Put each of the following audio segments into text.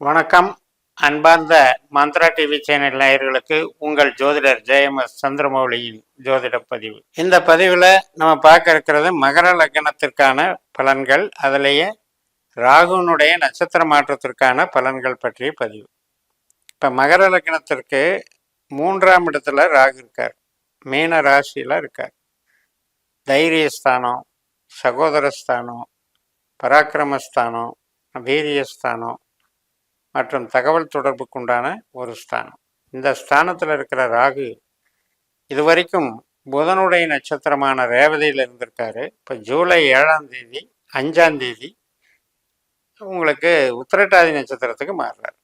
வணக்கம். அன்பார்ந்த Mantra TV channel நேயர்களுக்கு உங்கள் ஜோதிடர் ஜெயமஸ் சந்திரமௌலியின் ஜோதிட பதிவு. இந்த பதிவில் நம்ம பார்க்க இருக்கிறது மகர லக்னத்திற்கான பலன்கள் அதிலேயே ராகுனுடைய நட்சத்திர மாற்றத்திற்கான பலன்கள் பற்றிய பதிவு. இப்போ மகர லக்னத்திற்கு மூன்றாம் இடத்துல ராகு இருக்கார். மீன ராசியில் இருக்கார். தைரியஸ்தானம் சகோதரஸ்தானம் பராக்கிரமஸ்தானம் வீரியஸ்தானம் மற்றும் தகவல் தொடர்புக்குண்டான ஒரு ஸ்தானம். இந்த ஸ்தானத்தில் இருக்கிற ராகு இதுவரைக்கும் புதனுடைய நட்சத்திரமான ரேவதியில் இருந்திருக்காரு. இப்போ ஜூலை ஏழாம் தேதி அஞ்சாம் தேதி உங்களுக்கு உத்திரட்டாதி நட்சத்திரத்துக்கு மாறுறார்.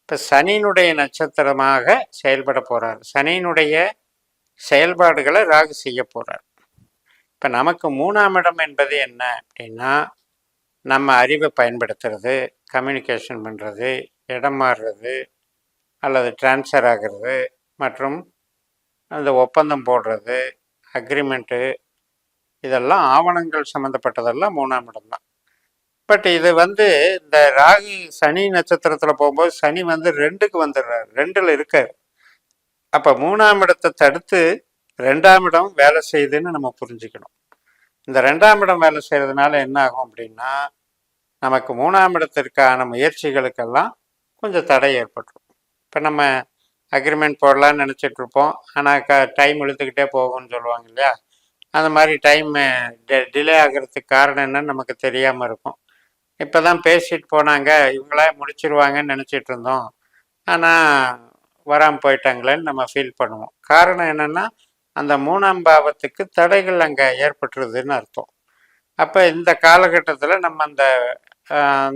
இப்போ சனியினுடைய நட்சத்திரமாக செயல்பட போகிறார் சனியினுடைய செயல்பாடுகளை ராகு செய்ய போகிறார் இப்போ நமக்கு மூணாம் இடம் என்பது என்ன அப்படின்னா நம்ம அறிவை பயன்படுத்துறது கம்யூனிகேஷன் பண்ணுறது இடம் மாறுறது அல்லது ட்ரான்ஸ்ஃபர் ஆகிறது மற்றும் அந்த ஒப்பந்தம் போடுறது அக்ரிமெண்ட்டு இதெல்லாம் ஆவணங்கள் சம்மந்தப்பட்டதெல்லாம் மூணாம் இடம்தான் பட் இது வந்து இந்த ராகு சனி நட்சத்திரத்தில் போகும்போது சனி வந்து ரெண்டுக்கு வந்துடுறாரு ரெண்டில் இருக்கார். அப்போ மூணாம் இடத்தை தடுத்து ரெண்டாம் இடம் வேலை செய்யுதுன்னு நம்ம புரிஞ்சுக்கணும். இந்த ரெண்டாம் இடம் வேலை செய்கிறதுனால என்ன ஆகும் அப்படின்னா நமக்கு மூணாம் இடத்திற்கான முயற்சிகளுக்கெல்லாம் கொஞ்சம் தடை ஏற்பட்டுரும். இப்போ நம்ம அக்ரிமெண்ட் போடலான்னு நினச்சிட்டு இருப்போம் ஆனால் க டைம் இழுத்துக்கிட்டே போகும்னு சொல்லுவாங்க இல்லையா? அந்த மாதிரி டைம் டிலே ஆகிறதுக்கு காரணம் என்னன்னு நமக்கு தெரியாமல் இருக்கும். இப்போ தான் பேசிட்டு போனாங்க. இவங்களே முடிச்சிருவாங்கன்னு நினச்சிட்டு இருந்தோம் ஆனால் வராமல் போயிட்டாங்களேன்னு நம்ம ஃபீல் பண்ணுவோம். காரணம் என்னென்னா அந்த மூணாம் பாவத்துக்கு தடைகள் அங்கே ஏற்பட்டுருதுன்னு அர்த்தம். அப்போ இந்த காலகட்டத்தில் நம்ம அந்த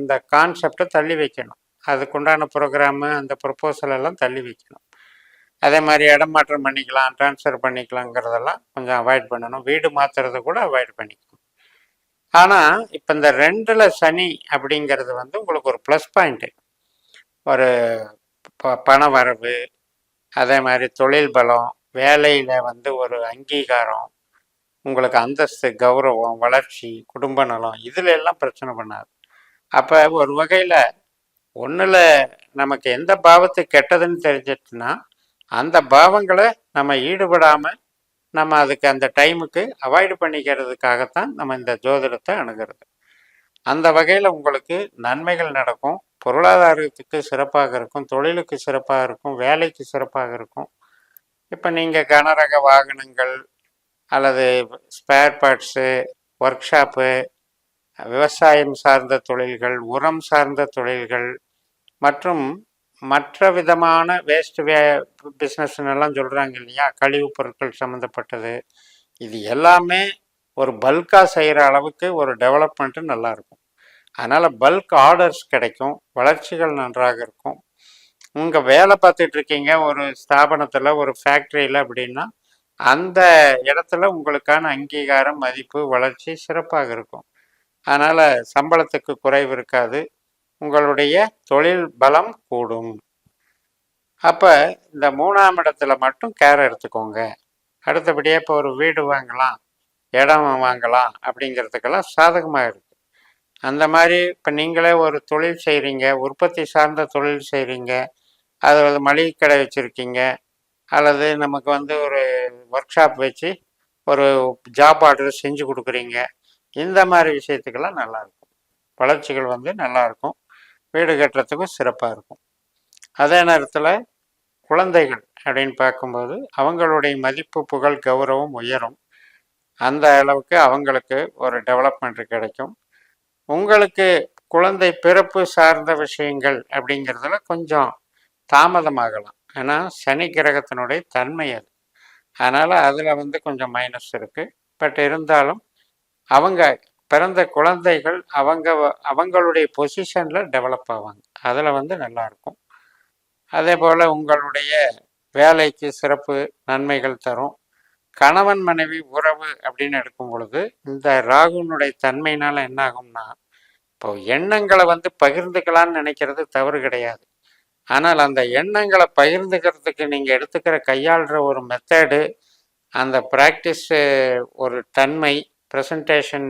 அந்த கான்செப்டை தள்ளி வைக்கணும். அதுக்குண்டான ப்ரோக்ராமு அந்த ப்ரொப்போசல் எல்லாம் தள்ளி வைக்கணும். அதே மாதிரி இடம் மாற்றம் பண்ணிக்கலாம் ட்ரான்ஸ்ஃபர் பண்ணிக்கலாங்கிறதெல்லாம் கொஞ்சம் அவாய்ட் பண்ணணும். வீடு மாற்றுறத கூட அவாய்ட் பண்ணிக்கணும். ஆனால் இப்போ இந்த ரெண்டில் சனி அப்படிங்கிறது வந்து உங்களுக்கு ஒரு ப்ளஸ் பாயிண்ட்டு ஒரு ப பண வரவு அதே மாதிரி தொழில் பலம் வேலையில் வந்து ஒரு அங்கீகாரம் உங்களுக்கு அந்தஸ்து கௌரவம் வளர்ச்சி குடும்ப நலம் இதில் எல்லாம் பிரச்சனை பண்ணாது. அப்போ ஒரு வகையில் ஒன்றில் நமக்கு எந்த பாவத்து கெட்டதுன்னு தெரிஞ்சிச்சுன்னா அந்த பாவங்களை நம்ம ஈடுபடாமல் நம்ம அதுக்கு அந்த டைமுக்கு அவாய்டு பண்ணிக்கிறதுக்காகத்தான் நம்ம இந்த ஜோதிடத்தை அணுகிறது. அந்த வகையில் உங்களுக்கு நன்மைகள் நடக்கும் பொருளாதாரத்துக்கு சிறப்பாக இருக்கும் தொழிலுக்கு சிறப்பாக இருக்கும் வேலைக்கு சிறப்பாக இருக்கும். இப்போ நீங்கள் கனரக வாகனங்கள் அல்லது ஸ்பேர் பார்ட்ஸு ஒர்க் ஷாப்பு விவசாயம் சார்ந்த தொழில்கள் உரம் சார்ந்த தொழில்கள் மற்றும் மற்ற விதமான வேஸ்ட் வே பிஸ்னஸ்னெல்லாம் சொல்கிறாங்க இல்லையா? கழிவுப் பொருட்கள் சம்மந்தப்பட்டது இது எல்லாமே ஒரு பல்காக செய்கிற அளவுக்கு ஒரு டெவலப்மெண்ட்டு நல்லாயிருக்கும் அதனால் பல்க் ஆர்டர்ஸ் கிடைக்கும் வளர்ச்சிகள் நன்றாக இருக்கும். உங்கள் வேலை பார்த்துட்டு இருக்கீங்க ஒரு ஸ்தாபனத்தில் ஒரு ஃபேக்ட்ரியில் அப்படின்னா அந்த இடத்துல உங்களுக்கான அங்கீகாரம் மதிப்பு வளர்ச்சி சிறப்பாக இருக்கும். அதனால் சம்பளத்துக்கு குறைவு இருக்காது. உங்களுடைய தொழில் பலம் கூடும். அப்போ இந்த மூணாம் இடத்துல மட்டும் கேர் எடுத்துக்கோங்க. அடுத்தபடியாக இப்போ ஒரு வீடு வாங்கலாம் இடம் வாங்கலாம் அப்படிங்கிறதுக்கெல்லாம் சாதகமாக இருக்குது அந்த மாதிரி இப்போ நீங்களே ஒரு தொழில் செய்கிறீங்க உற்பத்தி சார்ந்த தொழில் செய்கிறீங்க அது மளிகை கடை வச்சுருக்கீங்க. அல்லது நமக்கு வந்து ஒரு ஒர்க் ஷாப் வச்சு ஒரு ஜாப் ஆர்டர் செஞ்சு கொடுக்குறீங்க. இந்த மாதிரி விஷயத்துக்கெல்லாம் நல்லாயிருக்கும் வளர்ச்சிகள் வந்து நல்லாயிருக்கும் வீடு கட்டுறதுக்கும் சிறப்பாக இருக்கும். அதே நேரத்தில் குழந்தைகள் அப்படின்னு பார்க்கும்போது அவங்களுடைய மதிப்பு புகழ் கௌரவம் உயரும். அந்த அளவுக்கு அவங்களுக்கு ஒரு டெவலப்மெண்ட் கிடைக்கும். உங்களுக்கு குழந்தை பிறப்பு சார்ந்த விஷயங்கள் அப்படிங்கிறதுல கொஞ்சம் தாமதமாகலாம். ஏன்னா சனி கிரகத்தினுடைய தன்மை அது. அதனால் அதில் வந்து கொஞ்சம் மைனஸ் இருக்குது பட் இருந்தாலும் அவங்க பிறந்த குழந்தைகள் அவங்க அவங்களுடைய பொசிஷனில் டெவலப் ஆவாங்க. அதில் வந்து நல்லாயிருக்கும் அதே போல் உங்களுடைய வேலைக்கு சிறப்பு நன்மைகள் தரும். கணவன் மனைவி உறவு அப்படின்னு எடுக்கும் பொழுது இந்த ராகுனுடைய தன்மையினால் என்ன ஆகும்னா இப்போ எண்ணங்களை வந்து பகிர்ந்துக்கலான்னு நினைக்கிறது தவறு கிடையாது. ஆனால் அந்த எண்ணங்களை பகிர்ந்துக்கிறதுக்கு நீங்கள் எடுத்துக்கிற கையாளுற ஒரு மெத்தடு அந்த ப்ராக்டிஸு ஒரு தன்மை ப்ரெசன்டேஷன்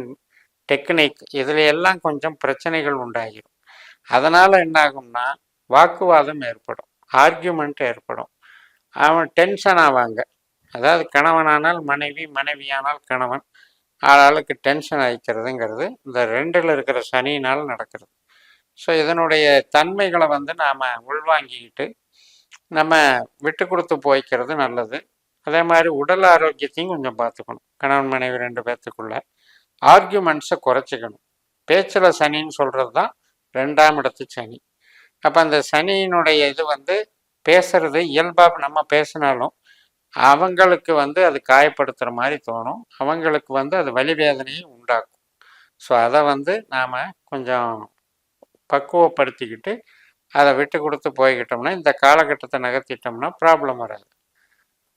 டெக்னிக் இதில் எல்லாம் கொஞ்சம் பிரச்சனைகள் உண்டாகிடும் அதனால் என்ன ஆகும்னா வாக்குவாதம் ஏற்படும் ஆர்கியூமெண்ட் ஏற்படும். அவன் டென்ஷன் ஆவாங்க. அதாவது கணவனானால் மனைவி மனைவியானால் கணவன். ஆளாளுக்கு டென்ஷன் ஆகிக்கிறதுங்கிறது இந்த ரெண்டில் இருக்கிற சனியினால் நடக்கிறது. ஸோ இதனுடைய தன்மைகளை வந்து நாம் உள்வாங்கிக்கிட்டு நம்ம விட்டு கொடுத்து போய்க்கிறது நல்லது. அதே மாதிரி உடல் ஆரோக்கியத்தையும் கொஞ்சம் பார்த்துக்கணும். கணவன் மனைவி ரெண்டு பேர்த்துக்குள்ள ஆர்கியூமெண்ட்ஸை குறைச்சிக்கணும். பேச்சில் சனின்னு சொல்கிறது தான் ரெண்டாம் இடத்து சனி. அப்போ அந்த சனியினுடைய இது வந்து பேசுறது இயல்பாக நம்ம பேசினாலும் அவங்களுக்கு வந்து அது காயப்படுத்துகிற மாதிரி தோணும். அவங்களுக்கு வந்து அது வலிவேதனையும் உண்டாக்கும். ஸோ அதை வந்து நாம் கொஞ்சம் பக்குவப்படுத்திக்கிட்டு அதை விட்டு கொடுத்து போய்கிட்டோம்னா இந்த காலகட்டத்தை நகர்த்திட்டோம்னா ப்ராப்ளம் வராது.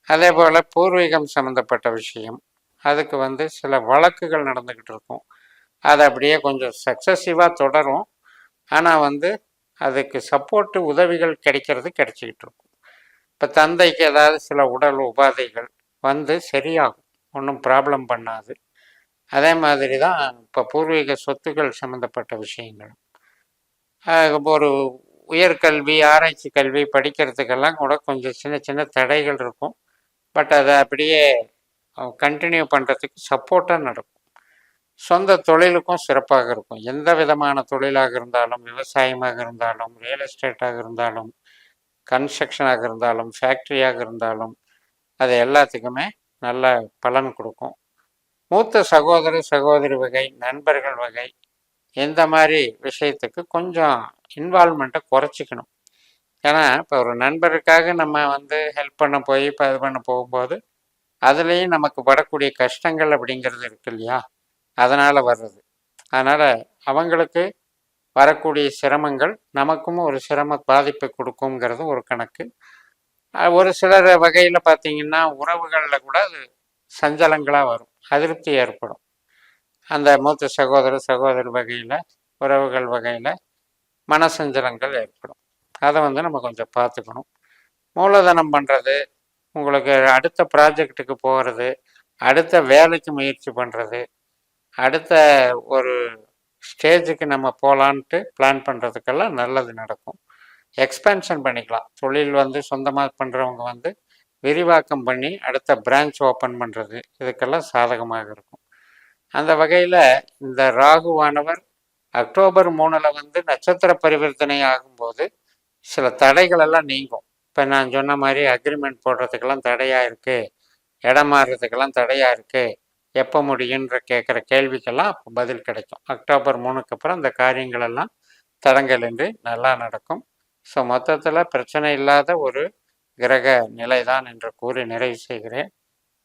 அதே போல் பூர்வீகம் சம்மந்தப்பட்ட விஷயம். அதுக்கு வந்து சில வழக்குகள் நடந்துக்கிட்டு இருக்கும். அது அப்படியே கொஞ்சம் சக்ஸஸிவாக தொடரும். ஆனால் வந்து அதுக்கு சப்போர்ட்டு உதவிகள் கிடைக்கிறது கிடைச்சிக்கிட்டு இருக்கும். இப்போ தந்தைக்கு ஏதாவது சில உடல் உபாதைகள் வந்து சரியாகும். ஒன்றும் ப்ராப்ளம் பண்ணாது. அதே மாதிரி தான் இப்போ பூர்வீக சொத்துக்கள் சம்மந்தப்பட்ட விஷயங்கள் ஒரு உயர்கல்வி ஆராய்ச்சி கல்வி படிக்கிறதுக்கெல்லாம் கூட கொஞ்சம் சின்ன சின்ன தடைகள் இருக்கும். பட் அதை அப்படியே கண்டினியூ பண்ணுறதுக்கு சப்போர்ட்டாக நடக்கும். சொந்த தொழிலுக்கும் சிறப்பாக இருக்கும். எந்த விதமான தொழிலாக இருந்தாலும் விவசாயமாக இருந்தாலும் ரியல் எஸ்டேட்டாக இருந்தாலும் கன்ஸ்ட்ரக்ஷனாக இருந்தாலும் ஃபேக்ட்ரியாக இருந்தாலும் அது எல்லாத்துக்குமே நல்ல பலன் கொடுக்கும். மூத்த சகோதர சகோதரி வகை நண்பர்கள் வகை இந்த மாதிரி விஷயத்துக்கு கொஞ்சம் இன்வால்மெண்ட்டை குறைச்சிக்கணும். ஏன்னா இப்போ ஒரு நண்பருக்காக நம்ம வந்து ஹெல்ப் பண்ண போய் இப்போ இது பண்ண போகும்போது அதுலேயும் நமக்கு வரக்கூடிய கஷ்டங்கள் அப்படிங்கிறது இருக்கு இல்லையா? அதனால் வர்றது. அதனால் அவங்களுக்கு வரக்கூடிய சிரமங்கள் நமக்கும் ஒரு சிரம பாதிப்பை கொடுக்குங்கிறது ஒரு கணக்கு. ஒரு சிலர் வகையில் பார்த்தீங்கன்னா உறவுகளில் கூட அது சஞ்சலங்களாக வரும். அதிருப்தி ஏற்படும். அந்த மூத்த சகோதர சகோதரர் வகையில் உறவுகள் வகையில் மனசஞ்சலங்கள் ஏற்படும். அதை வந்து நம்ம கொஞ்சம் பார்த்துக்கணும். மூலதனம் பண்ணுறது உங்களுக்கு அடுத்த ப்ராஜெக்ட்டுக்கு போகிறது அடுத்த வேலைக்கு முயற்சி பண்ணுறது அடுத்த ஒரு ஸ்டேஜுக்கு நம்ம போகலான்ட்டு பிளான் பண்ணுறதுக்கெல்லாம் நல்லது நடக்கும். எக்ஸ்பென்ஷன் பண்ணிக்கலாம். தொழில் வந்து சொந்தமாக பண்ணுறவங்க வந்து விரிவாக்கம் பண்ணி அடுத்த பிரான்ச் ஓப்பன் பண்ணுறது இதுக்கெல்லாம் சாதகமாக இருக்கும். அந்த வகையில் இந்த ராகுவானவர் அக்டோபர் மூணில் வந்து நட்சத்திர பரிவர்த்தனை ஆகும்போது சில தடைகள் எல்லாம் நீங்கும். இப்போ நான் சொன்ன மாதிரி அக்ரிமெண்ட் போடுறதுக்கெல்லாம் தடையாக இருக்குது இடம் மாறுறதுக்கெல்லாம் தடையாக இருக்குது எப்போ முடியுன்ற கேட்குற கேள்விக்கெல்லாம் அப்போ பதில் கிடைக்கும். அக்டோபர் மூணுக்கு அப்புறம் அந்த காரியங்கள் எல்லாம் தடங்கள் என்று நல்லா நடக்கும். ஸோ மொத்தத்தில் பிரச்சனை இல்லாத ஒரு கிரக நிலை தான் என்று கூறி நிறைவு செய்கிறேன்.